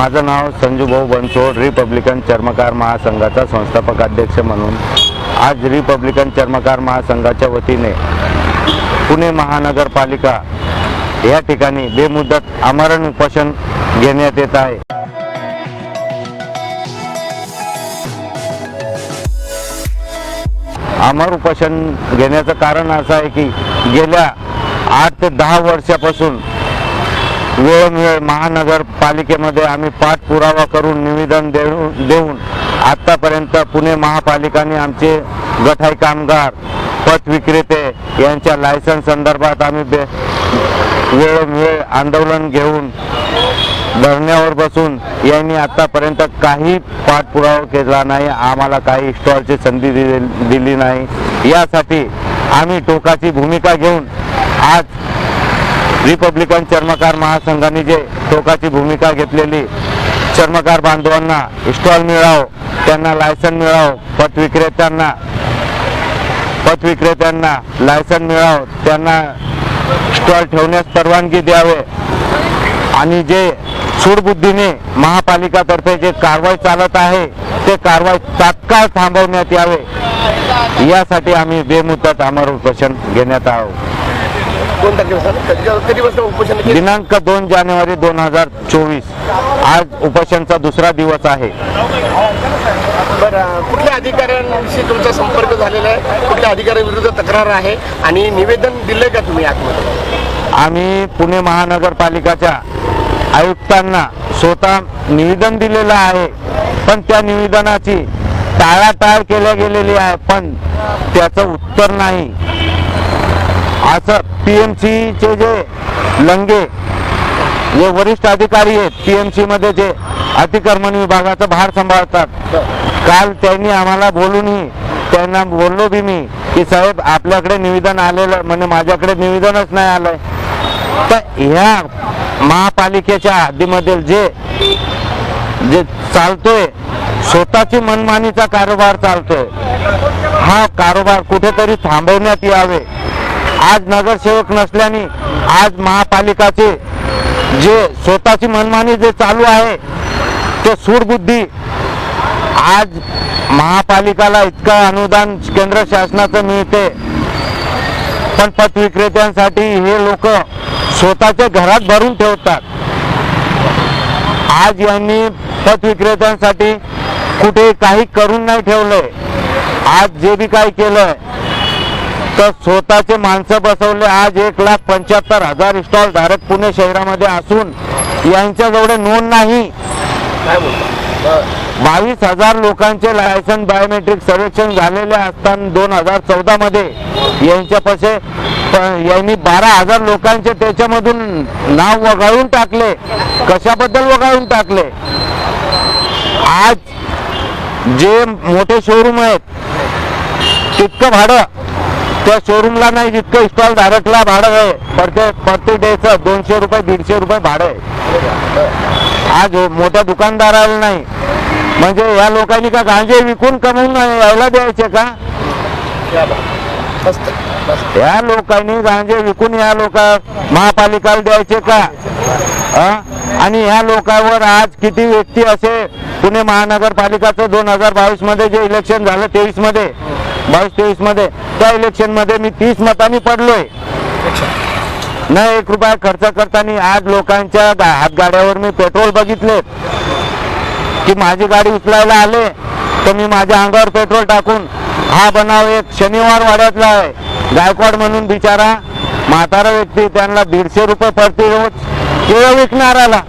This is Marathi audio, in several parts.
माझं नाव संजूभाऊ बनसोड रिपब्लिकन चर्मकार महासंघाचा संस्थापक अध्यक्ष म्हणून. आज रिपब्लिकन चर्मकार महासंघाच्या वतीने पुणे महानगरपालिका या ठिकाणी बेमुदत आमरण उपोषण घेण्यात येत आहे. आमर उपोषण घेण्याचं कारण असं आहे की गेल्या आठ ते दहा वर्षापासून वेळोवेळ महानगरपालिकेमध्ये आम्ही पाठपुरावा करून निवेदन देऊन देऊन आत्तापर्यंत पुणे महापालिकाने आमचे गठाई कामगार पथ विक्रेते यांच्या लायसन्स संदर्भात आम्ही बे वेळोवेळ आंदोलन घेऊन धरण्यावर बसून यांनी आत्तापर्यंत काही पाठपुरावा केला नाही आम्हाला काही स्टॉलची संधी दिली नाही. यासाठी आम्ही टोकाची भूमिका घेऊन आज रिपब्लिकन चर्मकार महासंघाने जे टोकाची भूमिका घेतलेली चर्मकार बांधवांना स्टॉल मिळावं त्यांना लायसन मिळावं पतविक्रेत्यांना पतविक्रेत्यांना लायसन मिळावं त्यांना स्टॉल ठेवण्यास परवानगी द्यावे. आणि जे सूडबुद्धीने महापालिकातर्फे जे कारवाई चालत आहे ते कारवाई तात्काळ थांबवण्यात यावे. यासाठी आम्ही बेमुदत आमर उपोषण घेण्यात आहोत. दोन तारखेपासून उपोषण? दिनांक दोन जानेवारी दोन हजार चोवीस. आज उपोषणचा दुसरा दिवस आहे. बरं कुठल्या अधिकाऱ्यांशी तुमचा संपर्क झालेला आहे? कुठल्या अधिकाऱ्यांविरुद्ध तक्रार आहे? आणि निवेदन दिलंय का तुम्ही आतमध्ये? आम्ही पुणे महानगरपालिकाच्या आयुक्तांना स्वतः निवेदन दिलेलं आहे. पण त्या निवेदनाची टाळाटाळ केल्या गेलेली आहे. पण त्याचं उत्तर नाही. असं पी एम सीचे जे लंगे जे वरिष्ठ अधिकारी आहेत पी एममध्ये जे अतिक्रमण विभागाचा भार सांभाळतात. काल त्यांनी आम्हाला बोलूनही त्यांना बोललो बी मी की साहेब आपल्याकडे निवेदन आलेलं म्हणजे माझ्याकडे निवेदनच नाही आलंय. तर ह्या महापालिकेच्या हद्दीमधील जे जे चालतोय स्वतःची मनमानीचा कारोबार चालतोय. हा कारोबार कुठेतरी थांबवण्यात यावे. आज नगरसेवक नसल्याने आज महापालिकाचे जे स्वतःची मनमानी जे चालू आहे ते सूडबुद्धी आज महापालिकाला इतकं अनुदान केंद्र शासनाचं मिळते. पण पथ विक्रेत्यांसाठी हे लोक स्वतःच्या घरात भरून ठेवतात. आज यांनी पथ विक्रेत्यांसाठी कुठे काही करून नाही ठेवलंय. आज जे बी काही केलंय तर स्वतःचे माणसं बसवले. आज एक लाख पंच्याहत्तर हजार स्टॉल धारक पुणे शहरामध्ये असून यांच्याजवळ नोंद नाही. बावीस हजार लोकांचे लायसन बायोमेट्रिक सर्वेक्षण झालेले असताना दोन हजार चौदा मध्ये यांच्यापाशी प- यांनी बारा हजार लोकांचे त्याच्यामधून नाव वगळून टाकले. कशाबद्दल वगळून टाकले? आज जे मोठे शोरूम आहेत तितकं भाडं त्या शोरूमला नाही जितकं स्टॉल धारकला भाडं आहे. प्रत्येक प्रत्येक डेचं दोनशे रुपये दीडशे रुपये भाडं आहे. आज मोठ्या दुकानदाराला नाही. म्हणजे या लोकांनी का गांजे विकून कमवून यायला द्यायचे का? या लोकांनी गांजे विकून या लोक महापालिकाला द्यायचे का? आणि या लोकांवर आज किती व्यक्ती असे पुणे महानगरपालिकाचं दोन हजार बावीसमध्ये जे इलेक्शन झालं तेवीसमध्ये बावीस तेवीसमध्ये त्या इलेक्शनमध्ये मी तीस मतांनी पडलोय. न एक रुपया खर्च करताना आज लोकांच्या हातगाड्यावर मी पेट्रोल बघितले. की माझी गाडी उचलायला आले तर मी माझ्या अंगावर पेट्रोल टाकून हा बनाव एक शनिवार वाड्यातला आहे. गायकवाड म्हणून बिचारा म्हातारा व्यक्ती त्यांना दीडशे रुपये पडते रोज. केळं विकणाराला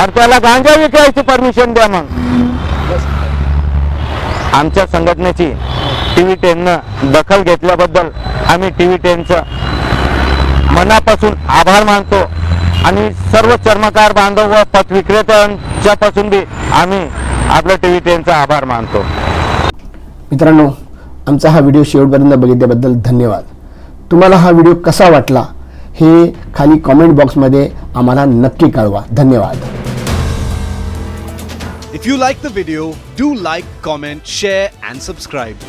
आणि त्याला गांजा विकायची परमिशन द्या मग. आमच्या संघटनेची टी व्ही टेननं दखल घेतल्याबद्दल आम्ही टी व्ही टेनचं मनापासून आभार मानतो. आणि सर्व चर्मकार बांधव व पथ विक्रेत्यांच्या पासून बी आम्ही आपल्या टी व्ही टेनचा आभार मानतो. मित्रांनो आमचा हा व्हिडिओ शेवटपर्यंत बघितल्याबद्दल धन्यवाद. तुम्हाला हा व्हिडिओ कसा वाटला हे खाली कॉमेंट बॉक्समध्ये आम्हाला नक्की कळवा. धन्यवाद. If you like the video, do like, comment, share, and subscribe.